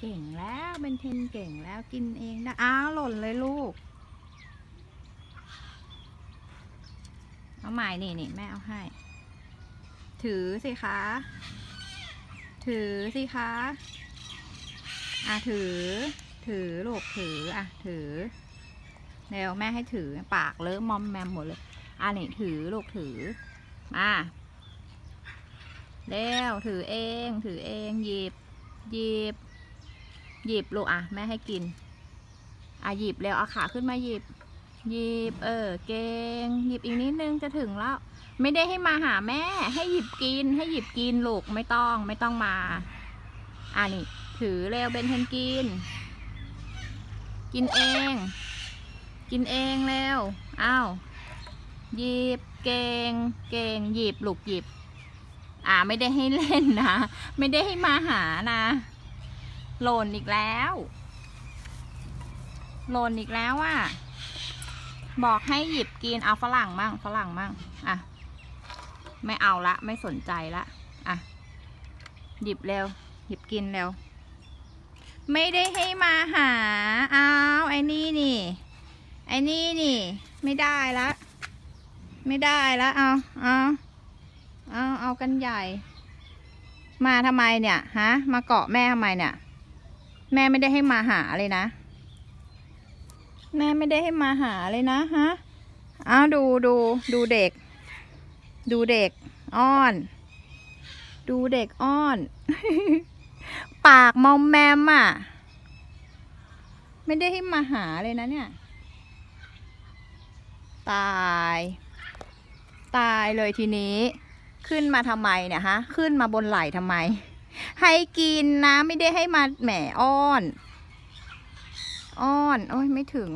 เก่งแล้วเป็นเทนเก่งแล้วกินเองได้อ้าวหล่นเลยลูก เอาใหม่นี่นี่แม่เอาให้ ถือสิคะ ถือสิคะอะถือ ถือลูกถืออะถือเร็วแม่ให้ถือปากเลอะมอมแมมหมดเลยอะนี่ถือลูกถือมาเร็วถือเอง ถือเองหยิบหยิบ หยิบลูกอะ แม่ให้กิน อะหยิบเร็วเอาขาขึ้นมาหยิบ หยิบ เออ เก่ง หยิบอีกนิดนึงจะถึงแล้ว ไม่ได้ให้มาหาแม่ ให้หยิบกิน ให้หยิบกินลูกไม่ต้อง ไม่ต้องมา อะนี่ ถือเร็วเบนเทนกิน กินเอง กินเองเร็วอ้าวหยิบเก่ง เก่งหยิบลูกหยิบ อ่าไม่ได้ให้เล่นนะ ไม่ได้ให้มาหานะ หล่นอีกแล้ว หล่นอีกแล้วอะ บอกให้หยิบกิน เอาฝรั่งมั่งฝรั่งมั่งอะ ไม่เอาละ ไม่สนใจละ อะ หยิบเร็ว หยิบกินเร็ว ไม่ได้ให้มาหา เอาไอ้นี่นี่ ไอ้นี่นี่ ไม่ได้ละ ไม่ได้ละเอาเอาเอาเอากันใหญ่ มาทำไมเนี่ย ฮะ มาเกาะแม่ทำไมเนี่ย แม่ไม่ได้ให้มาหาเลยนะ แม่ไม่ได้ให้มาหาเลยนะฮะอ้าวดูดูดูเด็ก ดูเด็ก อ้อน ดูเด็กอ้อน ปากมอมแมมอะ ไม่ได้ให้มาหาเลยนะเนี่ย ตาย ตายเลยทีนี้ ขึ้นมาทำไมเนี่ยฮะ ขึ้นมาบนไหล่ทำไม ให้กินนะ ไม่ได้ให้มาแหมอ้อน อ้อน โอ้ยไม่ถึง